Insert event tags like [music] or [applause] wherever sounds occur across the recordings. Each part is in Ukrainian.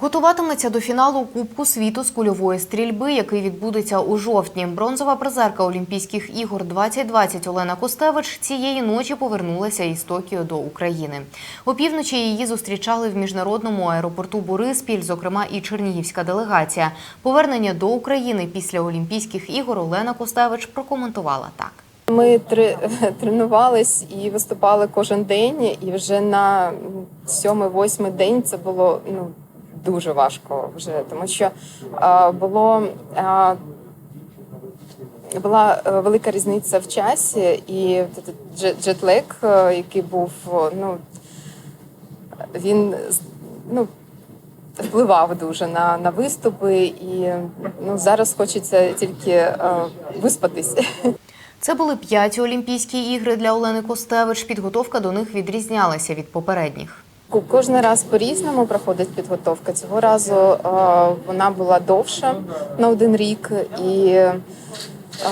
Готуватиметься до фіналу Кубку світу з кульової стрільби, який відбудеться у жовтні. Бронзова призерка Олімпійських ігор 2020 Олена Костевич цієї ночі повернулася із Токіо до України. Опівночі її зустрічали в міжнародному аеропорту Бориспіль, зокрема і чернігівська делегація. Повернення до України після Олімпійських ігор Олена Костевич прокоментувала так. Ми тре- [laughs] тренувались і виступали кожен день, і вже на сьомий-восьмий день це було ну дуже важко вже, тому що а, було а, була е, велика різниця в часі, і джетлек, е, який був, ну він ну. Впливав дуже на, на виступи, і ну зараз хочеться тільки е, виспатись. Це були п'яті Олімпійські ігри для Олени Костевич. Підготовка до них відрізнялася від попередніх. Кожен раз по-різному проходить підготовка. Цього разу е, вона була довша на один рік, і е,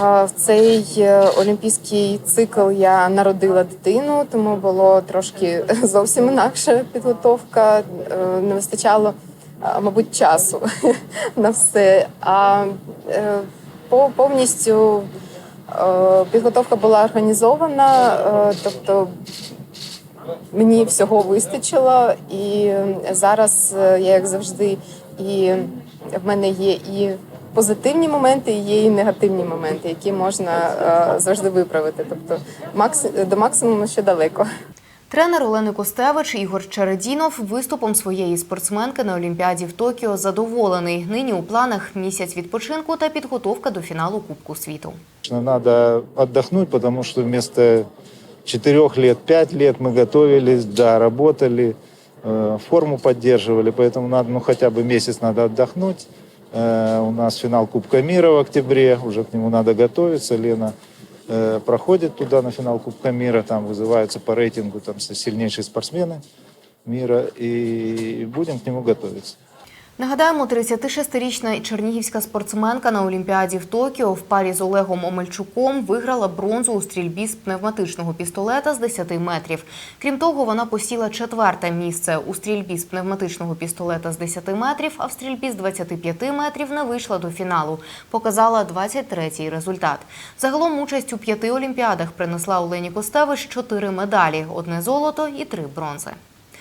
в цей е, олімпійський цикл я народила дитину, тому було трошки [laughs] зовсім інакша підготовка. Е, Не вистачало, мабуть, часу [laughs] на все. А е, по- повністю е, підготовка була організована, е, тобто Мені всього вистачило, і зараз е, я як завжди, і в мене є і позитивні моменти, і є і негативні моменти, які можна е, завжди виправити. Тобто, макс до максимуму ще далеко. Тренер Олени Костевич Ігор Чередінов виступом своєї спортсменки на Олімпіаді в Токіо задоволений. Нині у планах місяць відпочинку та підготовка до фіналу Кубку світу. Конечно, Надо отдохнуть, потому что вместо четырех лет, пять лет мы готовились, да, работали, э, форму поддерживали, поэтому надо, ну, хотя бы месяц надо отдохнуть. Э, у нас финал Кубка мира в октябре, уже к нему надо готовиться. Лена э, проходит туда на финал Кубка мира, там вызываются по рейтингу там сильнейшие спортсмены мира, и будем к нему готовиться. Нагадаємо, 36-річна чернігівська спортсменка на Олімпіаді в Токіо в парі з Олегом Омельчуком виграла бронзу у стрільбі з пневматичного пістолета з 10 метрів. Крім того, вона посіла четверте місце у стрільбі з пневматичного пістолета з 10 метрів, а в стрільбі з 25 метрів не вийшла до фіналу. Показала 23-й результат. Загалом участь у п'яти олімпіадах принесла Олені Костевич чотири медалі: одне золото і три бронзи.